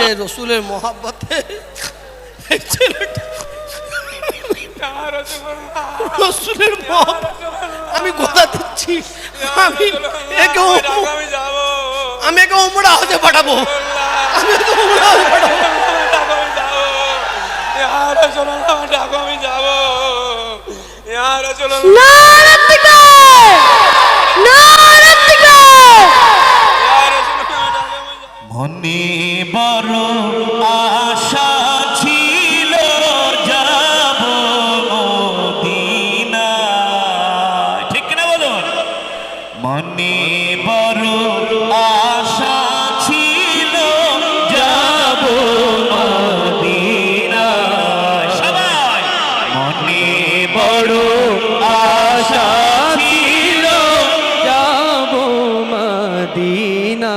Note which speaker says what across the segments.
Speaker 1: যে রসুলের মহাব্বতে। এই ছেলেটা রসুলের আমি কথা দিচ্ছি। আমি একে
Speaker 2: আমি
Speaker 1: একে উমরা হতে পাঠাবো। আমি একে উমরা হতে পাঠাবো।
Speaker 2: ইয়ার চলো ডাকো আমি যাব। ইয়ার
Speaker 3: মনে বড় আশা ছিল যাব সবাই! মনে বড় আশা ছিল
Speaker 4: যাব মদিনা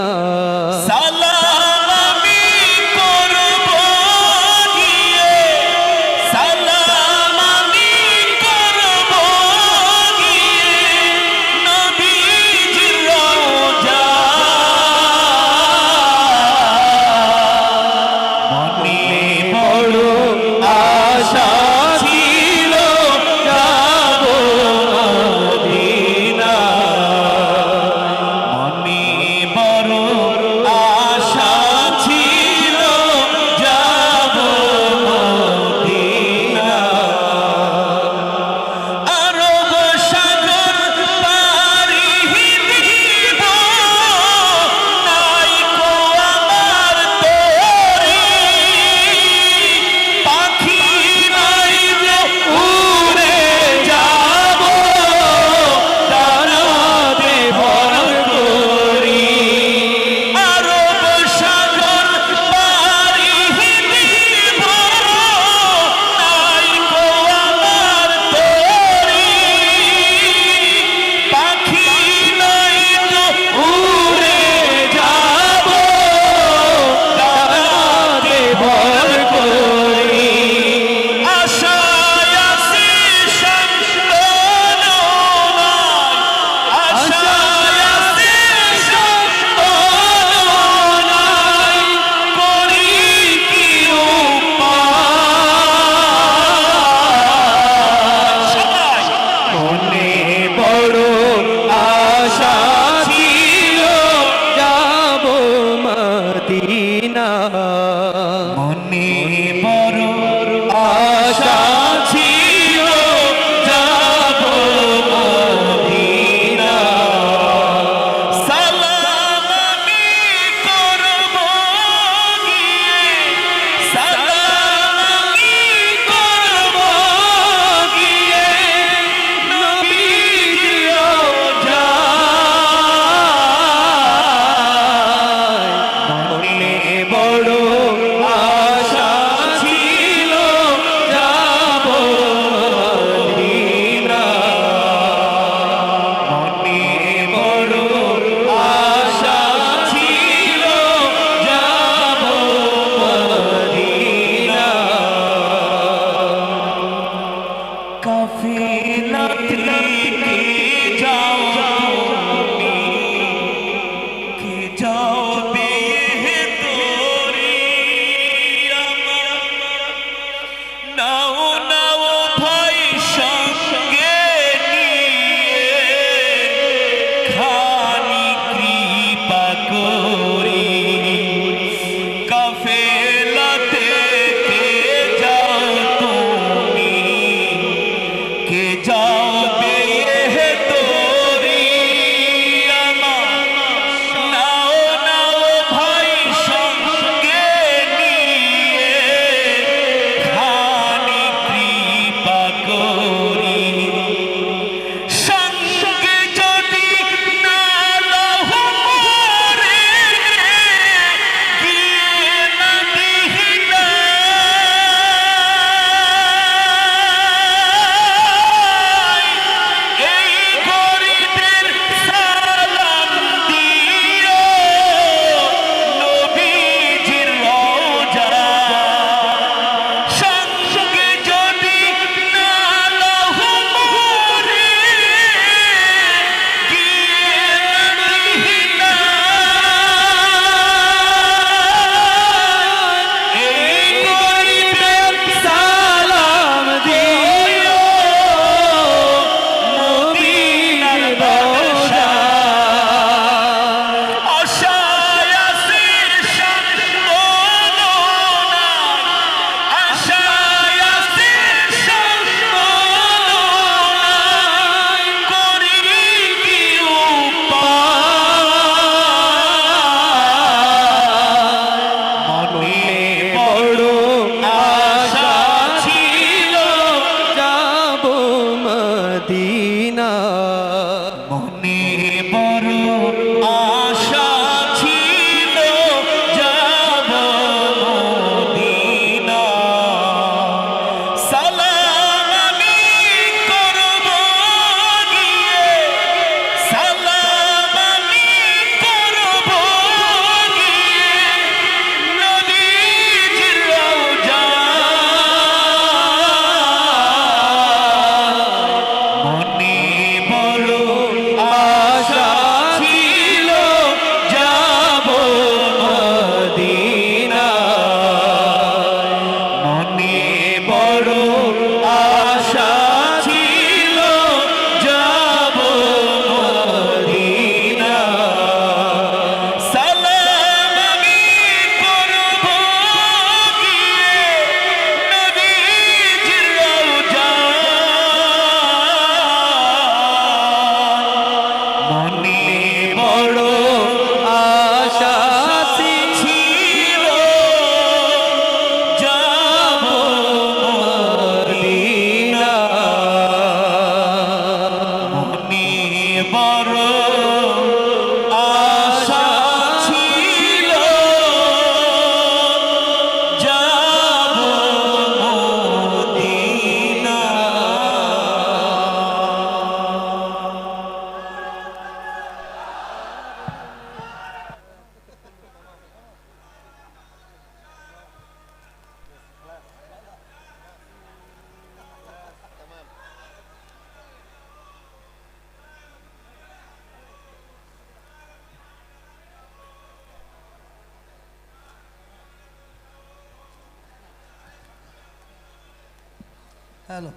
Speaker 1: হ্যালো।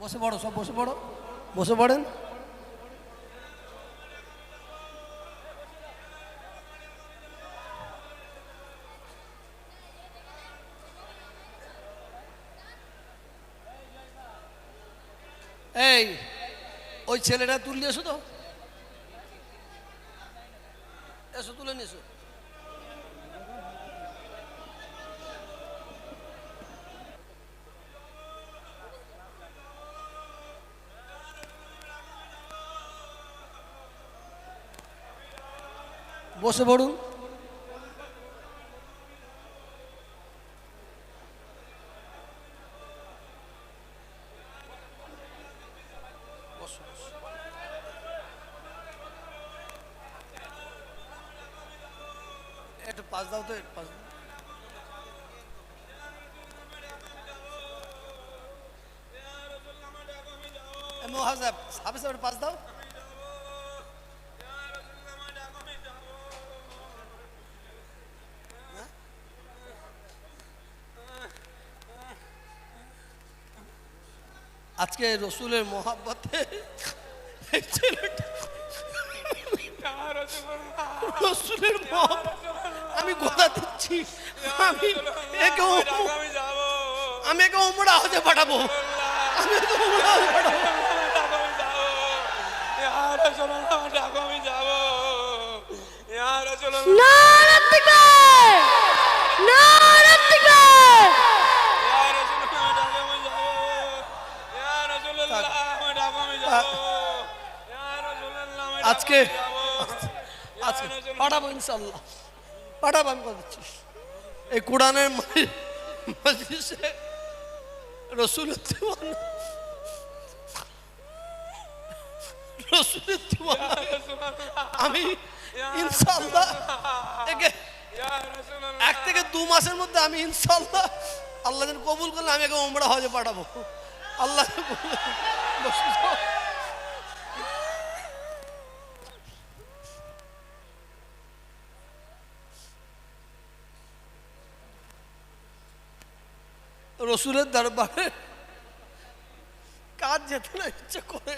Speaker 1: বসে পড়ো সব বসে পড়ো। বসে পড়েন। এই ওই ছেলেটা তুললি এসো তো। এসো তুলে নিয়েছো। বসে পড়ুন। একটু পাস দাও তো দাও। মোহাজাব সাবে পাস দাও। আজকে রসুলের মহাব্বতে রসুলের মহাব্বত আমি কথা দিচ্ছি। আমি একে
Speaker 2: আমি
Speaker 1: একে উমরা হতে পাঠাবো। আমি একে উমরা হতে পাঠাবো।
Speaker 2: আমি যাব
Speaker 1: আজকে আজকে পাঠাবো ইনশাল্লাহ পাঠাবো আমি কথা দিচ্ছি এই কোরআনের মজলি- মজলিসে রসুলের রসুলের আমি ইনশাল্লাহ এক থেকে দু মাসের মধ্যে আমি ইনশাল্লাহ আল্লাহ কবুল করলে আমি একে ওমরা হজে পাঠাবো। আল্লাহ রসুলের দরবারে। কার যেতে না ইচ্ছে করে?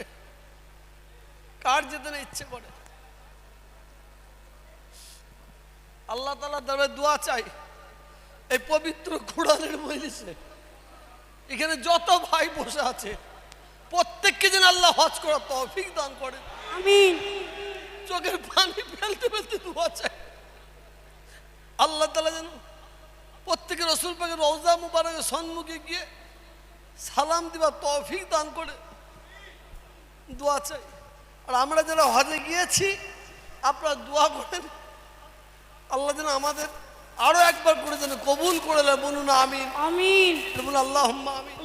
Speaker 1: কার যেতে না ইচ্ছে করে? আল্লাহ তালা দরবারে দোয়া চাই। এই পবিত্র কোরআনের মজলিসে। এখানে যত ভাই বসে আছে প্রত্যেককে যেন আল্লাহ হজ করার তৌফিক দান করে
Speaker 5: আমিন।
Speaker 1: চোখের পানি ফেলতে ফেলতে দোয়া চাই। আল্লাহ তালা যেন প্রত্যেকে রসুল পাকে রওজা মুবারকের সন্মুখে গিয়ে সালাম দিবা তৌফিক দান করে দোয়া চাই। আর আমরা যারা হজে গিয়েছি আপনারা দোয়া করেন। আল্লাহ যেন আমাদের আরও একবার করে যেন কবুল করে বলুন আমিন।
Speaker 5: আমিন।
Speaker 1: বলুন আল্লাহ আমিন।